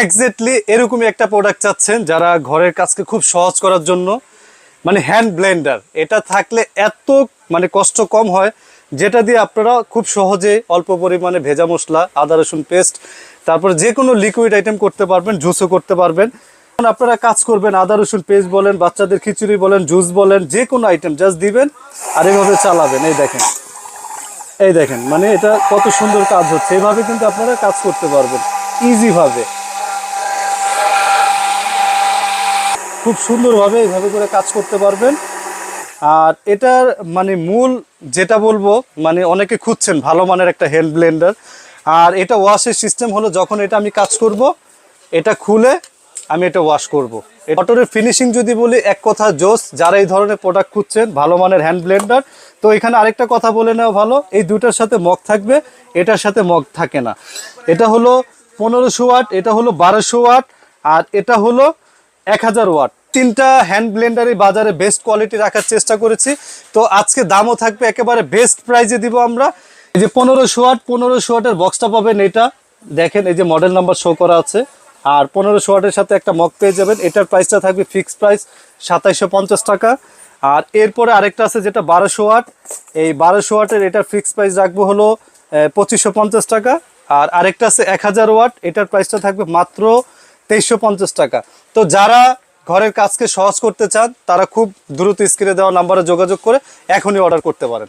Exactly এরকমই একটা product চাচ্ছেন যারা ঘরের কাজকে খুব সহজ করার জন্য। মানে হ্যান্ড ব্লেন্ডার এটা থাকলে এত মানে কষ্ট কম হয়, যেটা দিয়ে আপনারা খুব সহজে অল্প পরিমাণে ভেজা মশলা, আদা, রসুন পেস্ট তারপরে যে কোনো লিকুইড আইটেম করতে পারবেন জুসও করতে পারবেন। আপনারা কাজ করবেন, আদা, রসুন পেস্ট বলেন, বাচ্চাদের খিচুড়ি বলেন জুস বলেন যে কোনো আইটেম জাস্ট দিবেন আর এইভাবে চালাবেন। এই দেখেন। এই দেখেন মানে এটা কত সুন্দর কাজ হচ্ছে। এইভাবে কিন্তু আপনারা কাজ করতে পারবেন। ইজিভাবে খুব সুন্দরভাবে এইভাবে করে কাজ করতে পারবেন। আর এটার মানে মূল যেটা বলব মানে অনেকে খুঁজছেন ভালো মানের একটা হ্যান্ড ব্লেন্ডার। আর এটা ওয়াশের সিস্টেম হলো যখন এটা আমি কাজ করব, এটা খুলে আমি এটা ওয়াশ করব। মোটরের ফিনিশিং যদি বলি, এক কথা জোস, যারা এই ধরনের প্রোডাক্ট খুঁজছেন, ভালো মানের হ্যান্ড ব্লেন্ডার। তো এখানে আরেকটা কথা বলে নেওয়া ভালো, এই দুটার সাথে মগ থাকবে, এটার সাথে মগ থাকে না। এটা হলো পনেরোশো ওয়াট, এটা হলো বারোশো ওয়াট, আর এটা হলো এক হাজার ওয়াট। তিনটা হ্যান্ড ব্লেন্ডারই বাজারে বেস্ট কোয়ালিটি রাখার চেষ্টা করেছি। তো আজকে দামও থাকবে একেবারে বেস্ট প্রাইজে দিব আমরা। এই যে পনেরোশো ওয়াট, পনেরোশো ওয়াটের বক্সটা পাবেন এটা। দেখেন এই যে মডেল নাম্বার শো করা আছে। আর পনেরোশো ওয়াটের সাথে একটা মগ পেয়ে যাবেন। এটার প্রাইসটা থাকবে ফিক্সড প্রাইস সাতাইশশো টাকা। আর এরপরে আরেকটা আছে যেটা বারোশো ওয়াট। এই বারোশো ওয়াটের এটার ফিক্সড প্রাইস রাখব হলো পঁচিশশো টাকা। আর আরেকটা আছে এক হাজার ওয়াট। এটার প্রাইসটা থাকবে মাত্র তেইশশো টাকা। তো যারা ঘরের কাজকে সহজ করতে চান, তারা খুব দ্রুত স্ক্রিনে দেওয়া নাম্বারে যোগাযোগ করে এখনই অর্ডার করতে পারেন।